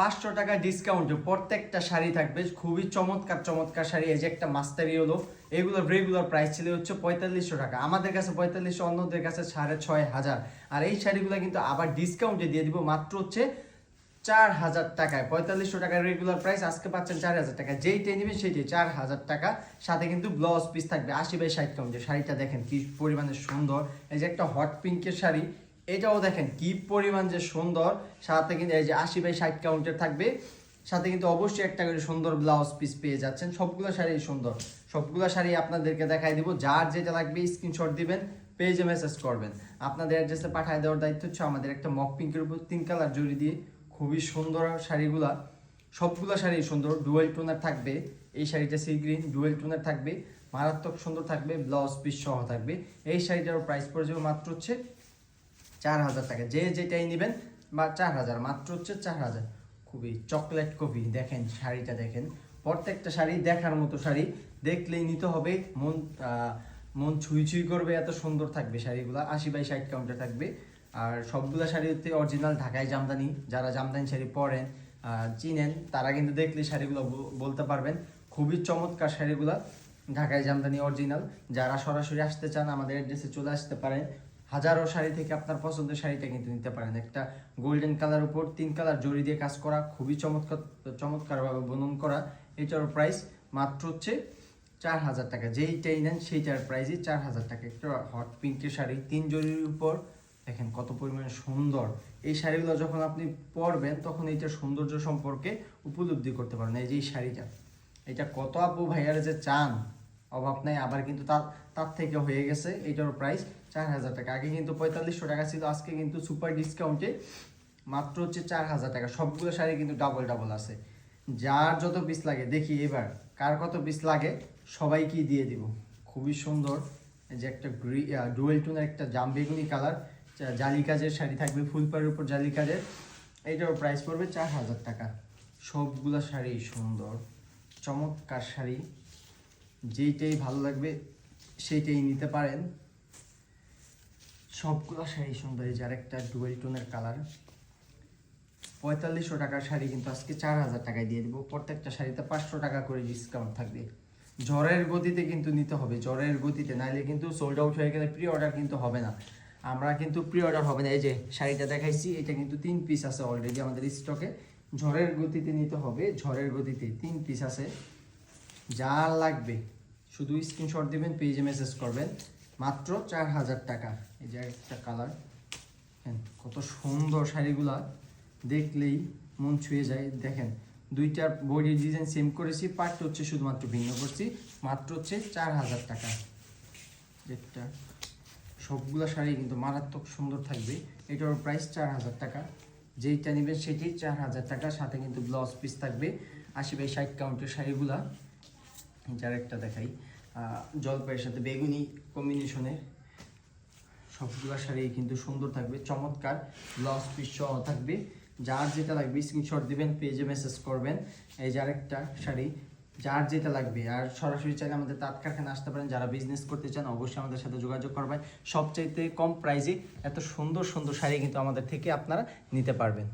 পাঁচশো টাকা ডিসকাউন্টে প্রত্যেকটা শাড়ি থাকবে, খুবই চমৎকার চমৎকার শাড়ি, এই যে একটা মাস্টারি হলো এগুলোর রেগুলার প্রাইস ছিল হচ্ছে পঁয়তাল্লিশশো টাকা। আমাদের কাছে পঁয়তাল্লিশশো, অন্যদের কাছে সাড়ে ছয় হাজার। আর এই শাড়িগুলো কিন্তু আবার ডিসকাউন্টে দিয়ে দিব, মাত্র হচ্ছে চার হাজার টাকায়। পঁয়তাল্লিশশো টাকার রেগুলার প্রাইস আজকে পাচ্ছেন চার হাজার টাকা। যেইটাই নেবেন সেইটাই, চার হাজার টাকা। সাথে কিন্তু ব্লাউজ পিস থাকবে, আশি বাই ষাট কাউন্টে শাড়িটা দেখেন কি পরিমাণে সুন্দর। এই যে একটা হট পিঙ্কের শাড়ি এটাও দেখেন কি পরিমাণ যে সুন্দর, সাথে কিন্তু এই যে আশি বাই ষাট কাউন্টের থাকবে। সাথে কিন্তু অবশ্যই একটা করে সুন্দর ব্লাউজ পিস পেয়ে যাচ্ছেন। সবগুলো শাড়ি সুন্দর। সবগুলো শাড়ি আপনাদেরকে দেখাই দিব। যার যেটা লাগবে স্ক্রিনশট দিবেন পেজে মেসেজ করবেন। আপনাদের অ্যাড্রেসে পাঠিয়ে দেওয়ার দায়িত্ব হচ্ছে আমাদের একটা মক পিঙ্কের উপর তিন কালার জড়ি দিয়ে খুবই সুন্দর শাড়িগুলা। সবগুলো শাড়ি সুন্দর। ডুয়েল টোনার থাকবে। এই শাড়িটা সি গ্রিন ডুয়েল টোনার থাকবে। মারাত্মক সুন্দর থাকবে। ব্লাউজ পিস সহ থাকবে। এই শাড়িটার প্রাইস পড়ে যাবে মাত্র হচ্ছে চার হাজার টাকা। যে যেটাই নেবেন, বা চার হাজার, মাত্র হচ্ছে চার হাজার। খুবই চকলেট কপি দেখেন শাড়িটা দেখেন। প্রত্যেকটা শাড়ি দেখার মতো শাড়ি, দেখলেই নিতে হবে, মন মন ছুঁই ছুঁই করবে, এত সুন্দর থাকবে শাড়িগুলো, আশি বাই ষাট কাউন্টে থাকবে। আর সবগুলো শাড়ি হচ্ছে অরিজিনাল ঢাকায় জামদানি, যারা জামদানি শাড়ি পরেন চিনেন, তারা কিন্তু দেখলে শাড়িগুলো বলতে পারবেন। খুবই চমৎকার শাড়িগুলো ঢাকায় জামদানি অরিজিনাল যারা সরাসরি আসতে চান, আমাদের অ্যাড্রেসে চলে আসতে পারেন। হাজারো শাড়ি থেকে আপনার পছন্দের শাড়িটা কিন্তু নিতে পারেন। একটা গোল্ডেন কালার উপর তিন কালার জড়ি দিয়ে কাজ করা, খুবই চমৎকার, চমৎকারভাবে বুনন করা এটার প্রাইস মাত্র হচ্ছে চার হাজার টাকা। যেইটাই নেন সেইটার প্রাইসই চার হাজার টাকা। একটা হট পিঙ্কের শাড়ি তিন জরির উপর, দেখেন কত পরিমাণে সুন্দর। এই শাড়িগুলো যখন আপনি পরবেন, তখন এইটার সৌন্দর্য সম্পর্কে উপলব্ধি করতে পারেন এই যে এই শাড়িটা, এটা কত আপু ভাইয়ারা যে চান? অভাব নাই, আবার কিন্তু তার তার থেকে হয়ে গেছে এইটার প্রাইস চার হাজার টাকা। আগে কিন্তু পঁয়তাল্লিশশো টাকা ছিল, আজকে কিন্তু সুপার ডিসকাউন্টে মাত্র হচ্ছে চার হাজার টাকা। সবগুলো শাড়ি কিন্তু ডাবল ডাবল আছে। যার যত পিস লাগে, দেখি এবার কার কত পিস লাগে সবাইকেই দিয়ে দিব। খুবই সুন্দর যে একটা গ্রি ডুয়েল টুনের একটা জাম বেগুনি কালার জালি কাজের শাড়ি থাকবে, ফুলপাড়ের উপর জালি কাজের এইটার প্রাইস পড়বে চার হাজার টাকা। সবগুলো শাড়ি সুন্দর, চমৎকার শাড়ি। যেইটাই ভালো লাগবে, সেইটাই নিতে পারেন। সবগুলো শাড়ি সুন্দর, এই যে আরেকটা ডুয়েল টোনের কালার পঁয়তাল্লিশশো টাকার শাড়ি কিন্তু আজকে চার হাজার টাকায় দিয়ে দেবো। প্রত্যেকটা শাড়িতে পাঁচশো টাকা করে ডিসকাউন্ট থাকবে। জ্বরের গতিতে কিন্তু নিতে হবে, জ্বরের গতিতে। নাইলে কিন্তু সোল্ড আউট হয়ে গেলে প্রি অর্ডার কিন্তু হবে না। আমরা কিন্তু প্রি অর্ডার হবে না। এই যে শাড়িটা দেখাইছি, এটা কিন্তু তিন পিস আছে অলরেডি আমাদের স্টকে ঝড়ের গতিতে নিতে হবে ঝড়ের গতিতে তিন পিস আছে। যার লাগবে। শুধু স্ক্রিনশট দিবেন পেজে মেসেজ করবেন। মাত্র চার হাজার টাকা। এই যে একটা কালার হ্যাঁ কত সুন্দর শাড়িগুলা। দেখলেই মন ছুঁয়ে যায়। দেখেন দুইটার বডি ডিজাইন সেম করেছি পার্টটা হচ্ছে শুধুমাত্র ভিন্ন করছি। মাত্র হচ্ছে চার হাজার টাকা। একটা, সবগুলো শাড়ি কিন্তু মারাত্মক সুন্দর থাকবে। এটার প্রাইস চার হাজার টাকা। যেইটা নেবেন সেটি চার হাজার টাকা। সাথে কিন্তু ব্লাউজ পিস থাকবে। আশি বাই ষাট কাউন্টের শাড়িগুলা। যার একটা দেখাই জলপাইয়ের সাথে বেগুনি কম্বিনেশনের সবগুলো শাড়ি কিন্তু সুন্দর থাকবে, চমৎকার ব্লাউজ পিস সহ থাকবে। যার যেটা লাগবে স্ক্রিনশট দিবেন পেজে মেসেজ করবেন। এই যে আরেকটা শাড়ি, যার যেটা লাগবে, আর সরাসরি চাইলে আমাদের তাঁত কারখানা আসতে পারেন। যারা বিজনেস করতে চান, অবশ্যই আমাদের সাথে যোগাযোগ করবেন। সবচাইতে কম প্রাইসে এত সুন্দর সুন্দর শাড়ি কিন্তু আমাদের থেকে আপনারা নিতে পারবেন।